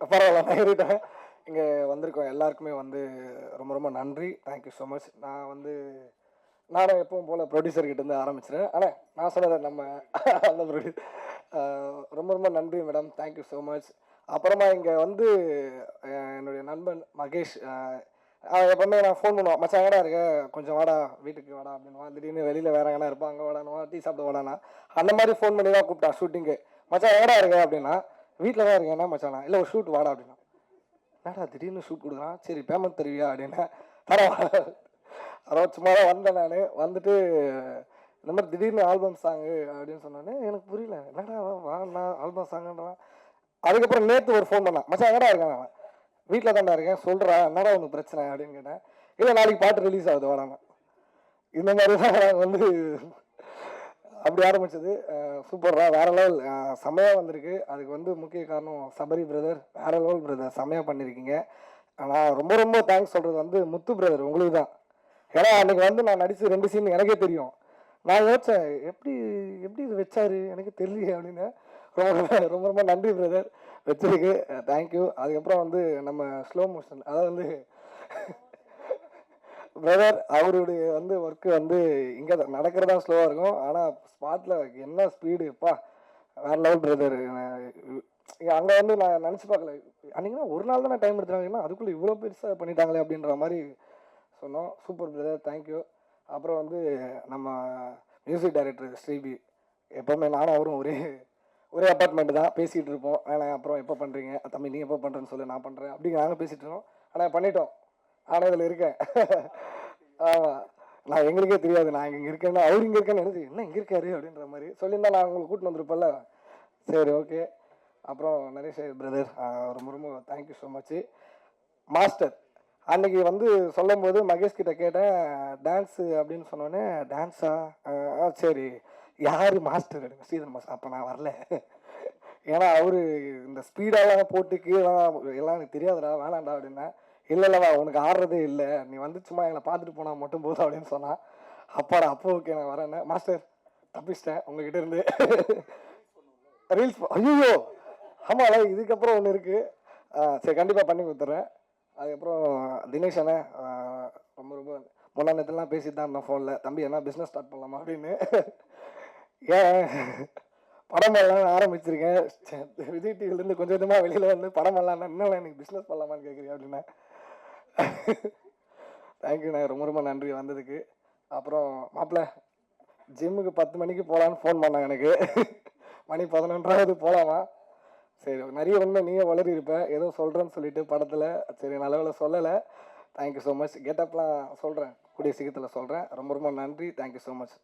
பரவாயில்ல நான் ஏறிட்டேன். இங்கே வந்திருக்கோம் எல்லாருக்குமே வந்து ரொம்ப ரொம்ப நன்றி. தேங்க்யூ ஸோ மச் நான் வந்து நானும் எப்பவும் போல் ப்ரொடியூசர் கிட்டேருந்து ஆரம்பிச்சிடுறேன் ஆனால் நான் சொன்னதை நம்ம அந்த ப்ரொடியூ ரொம்ப ரொம்ப நன்றி மேடம் தேங்க்யூ ஸோ மச் அப்புறமா இங்கே வந்து என்னுடைய நண்பன் மகேஷ் அவன் எப்பவுமே நான் ஃபோன் பண்ணுவான். மச்சான் எங்கடா இருக்க? கொஞ்சம் வாடா வீட்டுக்கு வாடா அப்படின்னுவா திடீர்னு வெளியில் வேற எங்கன்னா இருப்பான். அங்கே வாடானுவா டீ சாப்பிட வாடானா அந்த மாதிரி ஃபோன் பண்ணி தான் கூப்பிட்டான் ஷூட்டிங்கு மச்சான் எங்கடா இருக்க? அப்படின்னா வீட்டில் தான் இருக்கேன் என்ன மச்சானா? இல்லை ஒரு ஷூட் வாடா அப்படின்னா. என்னடா திடீர்னு ஷூட் கொடுக்குறான்? சரி பேமெண்ட் தருவியா அப்படின்னா. பரவாயில்ல அதான் சும்மா தான் வந்தேன் நான். வந்துட்டு இந்த மாதிரி திடீர்னு ஆல்பம் சாங்கு அப்படின்னு சொன்னோன்னே எனக்கு புரியல. என்னடா வாண்ணா ஆல்பம் சாங்குன்றான் அதுக்கப்புறம் நேற்று ஒரு ஃபோன் பண்ணான். மச்சான் எங்கடா இருக்கான் அவன்? வீட்டில் தான்டா இருக்கேன். சொல்கிறா என்னடா உனக்கு பிரச்சனை அப்படின்னு கேட்டேன். இல்லை நாளைக்கு பாட்டு ரிலீஸ் ஆகுது வாடாண்ணா இந்த மாதிரி தான் வந்து அப்படி ஆரம்பிச்சது சூப்பர்ரா வேற லெவல் செமையாக வந்திருக்கு. அதுக்கு வந்து முக்கிய காரணம் சபரி பிரதர் வேற லெவல் பிரதர் செமையாக பண்ணியிருக்கீங்க ஆனால் ரொம்ப ரொம்ப தேங்க்ஸ் சொல்கிறது வந்து முத்து பிரதர் உங்களுக்கு தான். ஏன்னா அன்றைக்கி வந்து நான் நடித்து ரெண்டு சீன் எனக்கே தெரியும். நான் யோசிச்சேன் எப்படி எப்படி இது வச்சாரு? எனக்கு தெரியல அப்படின்னு. ரொம்ப ரொம்ப ரொம்ப நன்றி பிரதர் வச்சிருக்கு. தேங்க்யூ அதுக்கப்புறம் வந்து நம்ம ஸ்லோ மோஷன் அதாவது வந்து பிரதர் அவருடைய வந்து ஒர்க்கு வந்து இங்கே நடக்கிறதா ஸ்லோவாக இருக்கும். ஆனால் ஸ்பாட்டில் என்ன ஸ்பீடுப்பா வேற லெவல் பிரதர் அங்கே வந்து நான் நினச்சி பார்க்கல. அன்னைக்குன்னா ஒரு நாள் தானே டைம் எடுத்துட்டாங்கன்னா அதுக்குள்ளே இவ்வளோ பெருசாக பண்ணிட்டாங்களே அப்படின்ற மாதிரி சொன்னோம். சூப்பர் பிரதர் தேங்க்யூ அப்புறம் வந்து நம்ம மியூசிக் டைரக்டர் ஸ்ரீபி எப்போவுமே நானும் அவரும் ஒரே ஒரே அப்பார்ட்மெண்ட் தான். பேசிகிட்டு இருப்போம். ஆனால் அப்புறம் எப்போ பண்ணுறீங்க தம்பி நீ எப்போ பண்ணுறேன்னு சொல்லி நான் பண்ணுறேன் அப்படி நாங்கள் பேசிகிட்டு இருக்கோம் ஆனால் பண்ணிட்டோம். ஆனால் இதில் இருக்கேன். ஆமாம் நான் எங்களுக்கே தெரியாது. நான் இங்கே இருக்கேன்னா அவர் இங்கே இருக்கேன்னு நினைச்சு என்ன இங்கே இருக்காரு அப்படின்ற மாதிரி சொல்லியிருந்தா நான் உங்களுக்கு கூட்டின்னு வந்திருப்பேன்ல. சரி ஓகே. அப்புறம் நரேஷ் பிரதர் ரொம்ப ரொம்ப தேங்க்யூ ஸோ மச் மாஸ்டர் அன்னைக்கு வந்து சொல்லும் போது மகேஷ் கிட்ட கேட்டேன் டான்ஸு அப்படின்னு சொன்னோடனே டான்ஸா சரி. யார் மாஸ்டர் ஸ்ரீதர் மாஸ்டர் அப்போ நான் வரல. ஏன்னா அவரு இந்த ஸ்பீடாக போட்டு கீழே எல்லாம் எனக்கு தெரியாதுடா வேணாம்டா அப்படின்னா. இல்லை இல்லைவா உனக்கு ஆடுறதே இல்லை. நீ வந்து சும்மா எங்களை பார்த்துட்டு போனால் மட்டும் போதும் அப்படின்னு சொன்னான் அப்பாடா அப்போ ஓகே நான் வரேன் மாஸ்டர் தப்பிச்சிட்டேன் உங்ககிட்ட இருந்து. ரீல்ஸ் ஐயோ ஆமாம்ல இதுக்கப்புறம் ஒன்று இருக்குது சரி கண்டிப்பாக பண்ணி கொடுத்துட்றேன். அதுக்கப்புறம் தினேஷ் அண்ணே ரொம்ப ரொம்ப முன்னா நேரத்துலாம் பேசிட்டு தான் இருந்தோம் ஃபோனில் தம்பி என்ன பிஸ்னஸ் ஸ்டார்ட் பண்ணலாமா அப்படின்னு. ஏன்? படம் பண்ணலாம் ஆரம்பிச்சிருக்கேன். விஜய் டிவிலேருந்து கொஞ்சம் கொஞ்சமாக வெளியில் வந்து படம் பண்ணலாம் என்ன எனக்கு பிஸ்னஸ் பண்ணலாமான்னு கேட்குறீங்க அப்படின்னா. தேங்க்யூண்ணே ரொம்ப ரொம்ப நன்றி வந்ததுக்கு. அப்புறம் மாப்பிள்ள ஜிம்முக்கு பத்து மணிக்கு போகலான்னு ஃபோன் பண்ணாங்க எனக்கு. மணி பதினொன்றாவது போகலாமா சரி நிறைய உண்மை நீயே வளரி இருப்ப ஏதோ சொல்கிறேன்னு சொல்லிட்டு படத்தில். சரி நல்லவில் சொல்லலை. தேங்க்யூ ஸோ மச் கெட்டப்லாம் சொல்கிறேன் கூடிய சீக்கிரத்தில் சொல்கிறேன் ரொம்ப ரொம்ப நன்றி. Thank you so much